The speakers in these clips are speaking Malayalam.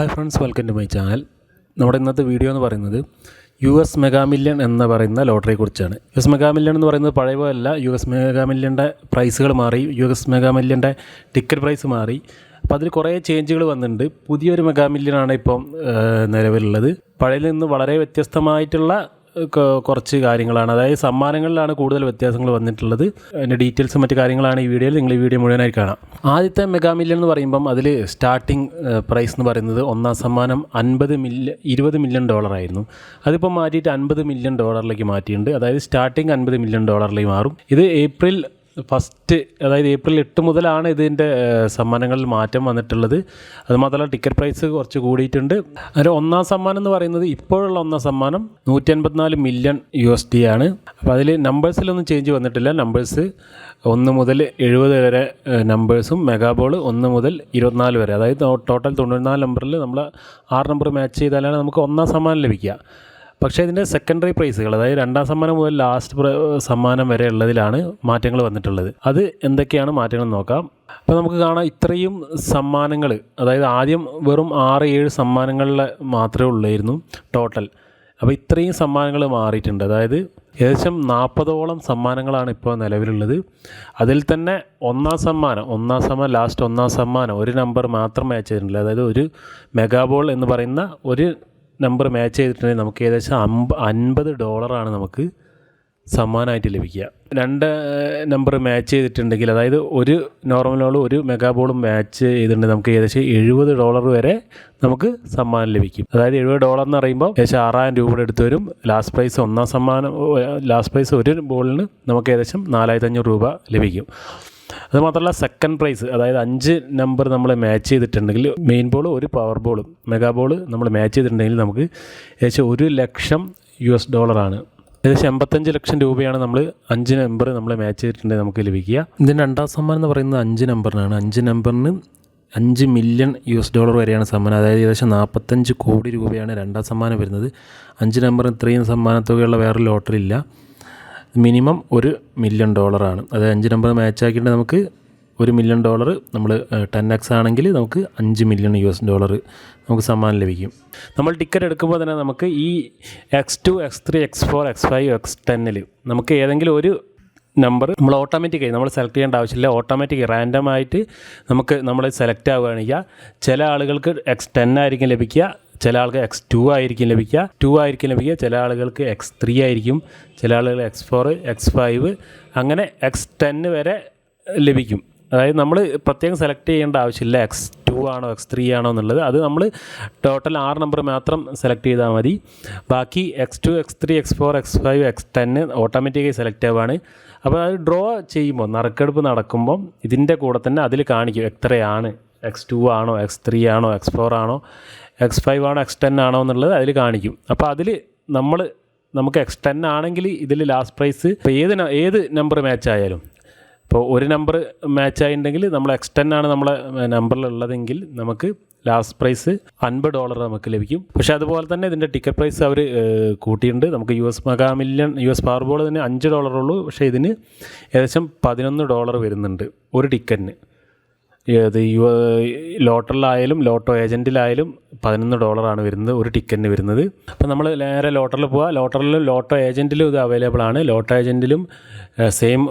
Hi friends welcome to my channel നമ്മുടെ ഇന്നത്തെ വീഡിയോ എന്ന് പറയുന്നത് യു എസ് മെഗാമില്യൺ എന്ന് പറയുന്ന ലോട്ടറിയെക്കുറിച്ചാണ് യു എസ് മെഗാമില്യൺ എന്ന് പറയുന്നത് പഴയ പോലെയല്ല. യു എസ് മെഗാമില്യന്റെ പ്രൈസുകൾ മാറി യു എസ് മെഗാമില്യന്റെ ടിക്കറ്റ് പ്രൈസ് മാറി. അപ്പോൾ അതിൽ കുറേ ചേഞ്ചുകൾ വന്നിട്ടുണ്ട്. പുതിയൊരു മെഗാ ആണ് ഇപ്പം നിലവിലുള്ളത്. പഴയതിൽ നിന്ന് വളരെ വ്യത്യസ്തമായിട്ടുള്ള കുറച്ച് കാര്യങ്ങളാണ്. അതായത് സമ്മാനങ്ങളിലാണ് കൂടുതൽ വ്യത്യാസങ്ങൾ വന്നിട്ടുള്ളത്. അതിന്റെ ഡീറ്റെയിൽസും മറ്റു കാര്യങ്ങളാണ് ഈ വീഡിയോയിൽ. നിങ്ങൾ ഈ വീഡിയോ മുഴുവനായി കാണാം. ആദ്യത്തെ മെഗാ മില്യൺ എന്ന് പറയുമ്പം അതിൽ സ്റ്റാർട്ടിംഗ് പ്രൈസ് എന്ന് പറയുന്നത് ഒന്നാം സമ്മാനം അൻപത് മില്യൺ ഇരുപത് മില്യൺ ഡോളർ ആയിരുന്നു. അതിപ്പോൾ മാറ്റിയിട്ട് അൻപത് മില്യൺ ഡോളറിലേക്ക് മാറ്റിയിട്ടുണ്ട്. അതായത് സ്റ്റാർട്ടിംഗ് അൻപത് മില്യൺ ഡോളറിലേക്ക് മാറും. ഇത് ഏപ്രിൽ ഫസ്റ്റ് അതായത് ഏപ്രിൽ എട്ട് മുതലാണ് ഇതിന്റെ സമ്മാനങ്ങളിൽ മാറ്റം വന്നിട്ടുള്ളത്. അതുമാത്രമല്ല ടിക്കറ്റ് പ്രൈസ് കുറച്ച് കൂടിയിട്ടുണ്ട്. അതിൽ ഒന്നാം സമ്മാനം എന്ന് പറയുന്നത് ഇപ്പോഴുള്ള ഒന്നാം സമ്മാനം നൂറ്റി അൻപത്തിനാല് മില്യൺ യു എസ് ഡി ആണ്. അപ്പോൾ അതിൽ നമ്പേഴ്സിലൊന്നും ചേഞ്ച് വന്നിട്ടില്ല. നമ്പേഴ്സ് ഒന്ന് മുതൽ എഴുപത് വരെ നമ്പേഴ്സും മെഗാബോൾ ഒന്ന് മുതൽ ഇരുപത്തിനാല് വരെ. അതായത് ടോട്ടൽ തൊണ്ണൂറ്റിനാല് നമ്പറിൽ നമ്മൾ ആറ് നമ്പർ മാച്ച് ചെയ്താലാണ് നമുക്ക് ഒന്നാം സമ്മാനം ലഭിക്കുക. പക്ഷേ ഇതിന്റെ സെക്കൻഡറി പ്രൈസുകൾ അതായത് രണ്ടാം സമ്മാനം മുതൽ ലാസ്റ്റ് സമ്മാനം വരെ ഉള്ളതിലാണ് മാറ്റങ്ങൾ വന്നിട്ടുള്ളത്. അത് എന്തൊക്കെയാണ് മാറ്റങ്ങൾ നോക്കാം. അപ്പോൾ നമുക്ക് കാണാം ഇത്രയും സമ്മാനങ്ങൾ അതായത് ആദ്യം വെറും ആറ് ഏഴ് സമ്മാനങ്ങളിൽ മാത്രമേ ഉള്ളായിരുന്നു ടോട്ടൽ അപ്പോൾ ഇത്രയും സമ്മാനങ്ങൾ മാറിയിട്ടുണ്ട്. അതായത് ഏകദേശം നാൽപ്പതോളം സമ്മാനങ്ങളാണ് ഇപ്പോൾ നിലവിലുള്ളത്. അതിൽ തന്നെ ഒന്നാം സമ്മാനം ഒന്നാം സമ്മാനം ലാസ്റ്റ് ഒന്നാം സമ്മാനം ഒരു നമ്പർ മാത്രം മാച്ച് ചെയ്തിട്ടുണ്ട്. അതായത് ഒരു മെഗാബോൾ എന്ന് പറയുന്ന ഒരു നമ്പർ മാച്ച് ചെയ്തിട്ടുണ്ടെങ്കിൽ നമുക്ക് ഏകദേശം അമ്പ അൻപത് ഡോളറാണ് നമുക്ക് സമ്മാനമായിട്ട് ലഭിക്കുക. രണ്ട് നമ്പർ മാച്ച് ചെയ്തിട്ടുണ്ടെങ്കിൽ അതായത് ഒരു നോർമലോളും ഒരു മെഗാബോളും മാച്ച് ചെയ്തിട്ടുണ്ടെങ്കിൽ നമുക്ക് ഏകദേശം എഴുപത് ഡോളർ വരെ നമുക്ക് സമ്മാനം ലഭിക്കും. അതായത് എഴുപത് ഡോളർ എന്ന് പറയുമ്പോൾ ഏകദേശം ആറായിരം രൂപയുടെ അടുത്ത് വരും. ലാസ്റ്റ് പ്രൈസ് ഒന്നാം സമ്മാനം ലാസ്റ്റ് പ്രൈസ് ഒരു ബോളിന് നമുക്ക് ഏകദേശം നാലായിരത്തി അഞ്ഞൂറ് രൂപ ലഭിക്കും. അത് മാത്രമല്ല സെക്കൻഡ് പ്രൈസ് അതായത് അഞ്ച് നമ്പർ നമ്മൾ മാച്ച് ചെയ്തിട്ടുണ്ടെങ്കിൽ മെയിൻ ബോൾ ഒരു പവർ ബോൾ മെഗാ ബോൾ നമ്മൾ മാച്ച് ചെയ്തിട്ടുണ്ടെങ്കിൽ നമുക്ക് ഏകദേശം ഒരു ലക്ഷം യു എസ് ഡോളറാണ് ഏകദേശം എൺപത്തഞ്ച് ലക്ഷം രൂപയാണ് നമ്മൾ അഞ്ച് നമ്പർ നമ്മൾ മാച്ച് ചെയ്തിട്ടുണ്ടെങ്കിൽ നമുക്ക് ലഭിക്കുക. ഇതിന് രണ്ടാം സമ്മാനം എന്ന് പറയുന്നത് അഞ്ച് നമ്പറിനാണ് അഞ്ച് നമ്പറിന് അഞ്ച് മില്യൺ യു എസ് ഡോളർ വരെയാണ് സമ്മാനം. അതായത് ഏകദേശം നാൽപ്പത്തഞ്ച് കോടി രൂപയാണ് രണ്ടാം സമ്മാനം വരുന്നത്. അഞ്ച് നമ്പർ ഇത്രയും സമ്മാനത്തുകയുള്ള വേറെ ലോട്ടറി ഇല്ല. മിനിമം ഒരു മില്യൺ ഡോളറാണ് അത് അഞ്ച് നമ്പർ മാച്ച് ആക്കിയിട്ട് നമുക്ക് ഒരു മില്യൺ ഡോളർ നമ്മൾ ടെൻ എക്സ് ആണെങ്കിൽ നമുക്ക് അഞ്ച് മില്യൺ യു എസ് ഡോളർ നമുക്ക് സമ്മാനം ലഭിക്കും. നമ്മൾ ടിക്കറ്റ് എടുക്കുമ്പോൾ തന്നെ നമുക്ക് ഈ X two X three X four X five X ടെന്നിൽ നമുക്ക് ഏതെങ്കിലും ഒരു നമ്പർ നമ്മൾ ഓട്ടോമാറ്റിക്കായി നമ്മൾ സെലക്ട് ചെയ്യേണ്ട ആവശ്യമില്ല. ഓട്ടോമാറ്റിക് റാൻഡം ആയിട്ട് നമുക്ക് നമ്മൾ സെലക്ട് ആവുകയാണെങ്കിൽ ചില ആളുകൾക്ക് എക്സ് ടെൻ ആയിരിക്കും ലഭിക്കുക. ചില ആൾക്ക് എക്സ് ടു ആയിരിക്കും ലഭിക്കുക. ടു ആയിരിക്കും ലഭിക്കുക. ചില ആളുകൾക്ക് എക്സ് ത്രീ ആയിരിക്കും. ചില ആളുകൾ എക്സ് ഫോർ എക്സ് ഫൈവ് അങ്ങനെ എക്സ് ടെന്ന് വരെ ലഭിക്കും. അതായത് നമ്മൾ പ്രത്യേകം സെലക്ട് ചെയ്യേണ്ട ആവശ്യമില്ല. എക്സ് ടു ആണോ എക്സ് ത്രീ ആണോ എന്നുള്ളത്. അത് നമ്മൾ ടോട്ടൽ ആറ് നമ്പർ മാത്രം സെലക്ട് ചെയ്താൽ മതി. ബാക്കി X two X three X four X five X ten ഓട്ടോമാറ്റിക്കായി സെലക്ട് ആവുകയാണ്. അപ്പോൾ അത് ഡ്രോ ചെയ്യുമ്പോൾ നറുക്കെടുപ്പ് നടക്കുമ്പോൾ ഇതിന്റെ കൂടെ തന്നെ അതിൽ കാണിക്കും എത്രയാണ്. എക്സ് ടു ആണോ എക്സ് ത്രീ ആണോ എക്സ് ഫോർ ആണോ. എക്സ് ഫൈവ് ആണോ എക്സ് ടെൻ ആണോ എന്നുള്ളത് അതിൽ കാണിക്കും. അപ്പോൾ അതിൽ നമ്മൾ നമുക്ക് എക്സ് ടെൻ ആണെങ്കിൽ ഇതിൽ ലാസ്റ്റ് പ്രൈസ് ഇപ്പോൾ ഏത് ഏത് നമ്പർ മാച്ച് ആയാലും. ഇപ്പോൾ ഒരു നമ്പർ മാച്ച് ആയിട്ടുണ്ടെങ്കിൽ നമ്മൾ എക്സ് ടെൻ ആണ് നമ്മളെ നമ്പറിലുള്ളതെങ്കിൽ നമുക്ക് ലാസ്റ്റ് പ്രൈസ് അൻപത് ഡോളർ നമുക്ക് ലഭിക്കും. പക്ഷേ അതുപോലെ തന്നെ ഇതിന്റെ ടിക്കറ്റ് പ്രൈസ് അവർ കൂട്ടിയിട്ടുണ്ട്. നമുക്ക് U S mega million U S power ball തന്നെ അഞ്ച് ഡോളറുള്ളൂ പക്ഷേ ഇതിന് ഏകദേശം പതിനൊന്ന് ഡോളർ വരുന്നുണ്ട് ഒരു ടിക്കറ്റിന് ഏത് യു ലോട്ടറിലായാലും ലോട്ടോ ഏജന്റിലായാലും പതിനൊന്ന് ഡോളറാണ് വരുന്നത് ഒരു ടിക്കറ്റിന് വരുന്നത്. അപ്പോൾ നമ്മൾ നേരെ ലോട്ടറിൽ പോവുക ലോട്ടറിലും ലോട്ടോ ഏജന്റിലും ഇത് അവൈലബിൾ ആണ്. ലോട്ടോ ഏജന്റിലും സെയിം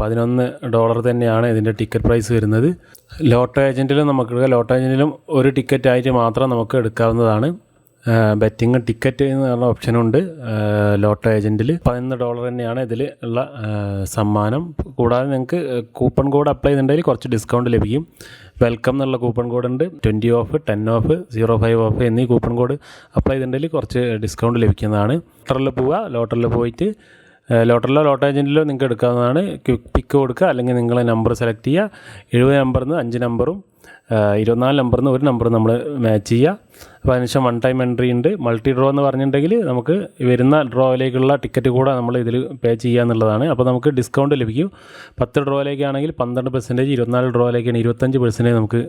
പതിനൊന്ന് ഡോളർ തന്നെയാണ് ഇതിന്റെ ടിക്കറ്റ് പ്രൈസ് വരുന്നത്. ലോട്ടോ ഏജന്റിലും നമുക്ക് എടുക്കാം. ലോട്ടോ ഏജന്റിലും ഒരു ടിക്കറ്റ് ആയിട്ട് മാത്രം നമുക്ക് എടുക്കാവുന്നതാണ്. ബെറ്റിംഗ് ടിക്കറ്റ് എന്നുള്ള ഓപ്ഷനുണ്ട് ലോട്ടോ ഏജന്റിൽ പതിനൊന്ന് ഡോളർ തന്നെയാണ് ഇതിൽ ഉള്ള സമ്മാനം. കൂടാതെ നിങ്ങൾക്ക് കൂപ്പൺ കോഡ് അപ്ലൈ ചെയ്തിട്ടുണ്ടെങ്കിൽ കുറച്ച് ഡിസ്കൗണ്ട് ലഭിക്കും. വെൽക്കം എന്നുള്ള കൂപ്പൺ കോഡ് ഉണ്ട്. Twenty off ten off zero five off എന്നീ കൂപ്പൺ കോഡ് അപ്ലൈ ചെയ്തിട്ടുണ്ടെങ്കിൽ കുറച്ച് ഡിസ്കൗണ്ട് ലഭിക്കുന്നതാണ്. ലോട്ടറിൽ പോവുക. ലോട്ടറിൽ പോയിട്ട് ലോട്ടറിലോ ലോട്ടോ ഏജന്റിലോ നിങ്ങൾക്ക് എടുക്കാവുന്നതാണ്. ക്വിക്ക് പിക്ക് കൊടുക്കുക. അല്ലെങ്കിൽ നിങ്ങളെ നമ്പർ സെലക്ട് ചെയ്യുക. എഴുപത് നമ്പറിൽ നിന്ന് അഞ്ച് നമ്പറും ഇരുപത്തിനാല് നമ്പറിൽ നിന്ന് ഒരു നമ്പർ നമ്മൾ മാച്ച് ചെയ്യുക അപ്പോൾ അതിനുശേഷം വൺ ടൈം എൻട്രി ഉണ്ട്. മൾട്ടി ഡ്രോ എന്ന് പറഞ്ഞിട്ടുണ്ടെങ്കിൽ നമുക്ക് വരുന്ന ഡ്രോയിലേക്കുള്ള ടിക്കറ്റ് കൂടെ നമ്മൾ ഇതിൽ പേ ചെയ്യുക എന്നുള്ളതാണ്. അപ്പോൾ നമുക്ക് ഡിസ്കൗണ്ട് ലഭിക്കും. പത്ത് ഡ്രോയിലേക്കാണെങ്കിൽ പന്ത്രണ്ട് പെർസെന്റേജ് ഇരുപത്തിനാല് ഡ്രോയിലേക്കാണ് ഇരുപത്തഞ്ച് പെർസെന്റേജ് നമുക്ക്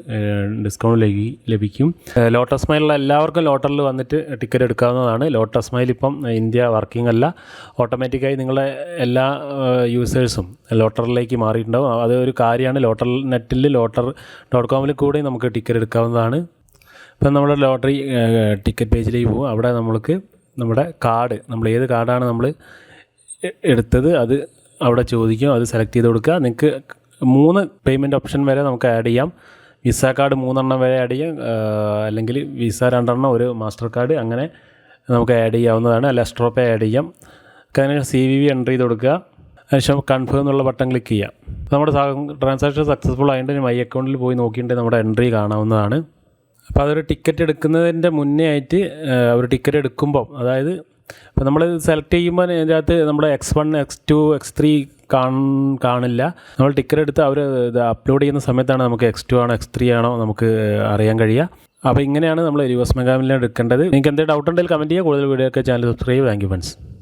ഡിസ്കൗണ്ട് ലഭിക്കും. ലോട്ടസ് മൈലുള്ള എല്ലാവർക്കും ലോട്ടറിൽ വന്നിട്ട് ടിക്കറ്റ് എടുക്കാവുന്നതാണ്. ലോട്ടസ് മൈൽ ഇപ്പം ഇന്ത്യ വർക്കിംഗ് അല്ല. ഓട്ടോമാറ്റിക്കായി നിങ്ങളുടെ എല്ലാ യൂസേഴ്സും ലോട്ടറിലേക്ക് മാറിയിട്ടുണ്ടാവും. അത് ഒരു കാര്യമാണ്. ലോട്ടർ നെറ്റിൽ ലോട്ടർ ഡോട്ട് കോമിൽ നമുക്ക് ടിക്കറ്റ് എടുക്കാവുന്നതാണ്. ഇപ്പം നമ്മുടെ ലോട്ടറി ടിക്കറ്റ് പേജിലേക്ക് പോകും. അവിടെ നമ്മൾക്ക് നമ്മുടെ കാർഡ് നമ്മൾ ഏത് കാർഡാണ് നമ്മൾ എടുത്തത് അത് അവിടെ ചോദിക്കും അത് സെലക്ട് ചെയ്ത് കൊടുക്കുക. നിങ്ങൾക്ക് മൂന്ന് പേയ്മെന്റ് ഓപ്ഷൻ വരെ നമുക്ക് ആഡ് ചെയ്യാം. വിസ കാർഡ് മൂന്നെണ്ണം വരെ ആഡ് ചെയ്യാം. അല്ലെങ്കിൽ വിസ രണ്ടെണ്ണം ഒരു മാസ്റ്റർ കാർഡ് അങ്ങനെ നമുക്ക് ആഡ് ചെയ്യാവുന്നതാണ്. അല്ല എക്സ്ട്രോ പേ ആഡ് ചെയ്യാം. അതിന് സി വി വി എന്റർ ചെയ്ത് കൊടുക്കുക. അതിനുശേഷം കൺഫേം എന്നുള്ള ബട്ടൺ ക്ലിക്ക് ചെയ്യാം. നമ്മുടെ ട്രാൻസാക്ഷൻ സക്സസ്ഫുൾ ആയിട്ട് മൈ അക്കൗണ്ടിൽ പോയി നോക്കിയിട്ട് നമ്മുടെ എൻട്രി കാണാവുന്നതാണ്. അപ്പോൾ അതൊരു ടിക്കറ്റ് എടുക്കുന്നതിന്റെ മുന്നേ ആയിട്ട് അവർ ടിക്കറ്റ് എടുക്കുമ്പോൾ അതായത് അപ്പോൾ നമ്മൾ സെലക്ട് ചെയ്യുമ്പോൾ അതിന്റെ അകത്ത് നമ്മുടെ x one x two x three കാണില്ല. നമ്മൾ ടിക്കറ്റ് എടുത്ത് അവർ ഇത് അപ്ലോഡ് ചെയ്യുന്ന സമയത്താണ് നമുക്ക് എക്സ് ടു ആണോ എക്സ് ത്രീ ആണോ നമുക്ക് അറിയാൻ കഴിയുക. അപ്പോൾ ഇങ്ങനെയാണ് നമ്മൾ യു എസ് മെഗാമിലിയൻ എടുക്കേണ്ടത്. നിങ്ങൾക്ക് എന്തെങ്കിലും ഡൗട്ട് ഉണ്ടെങ്കിൽ കമന്റ് ചെയ്യുക. കൂടുതൽ വീഡിയോ ഒക്കെ channel subscribe thank you friends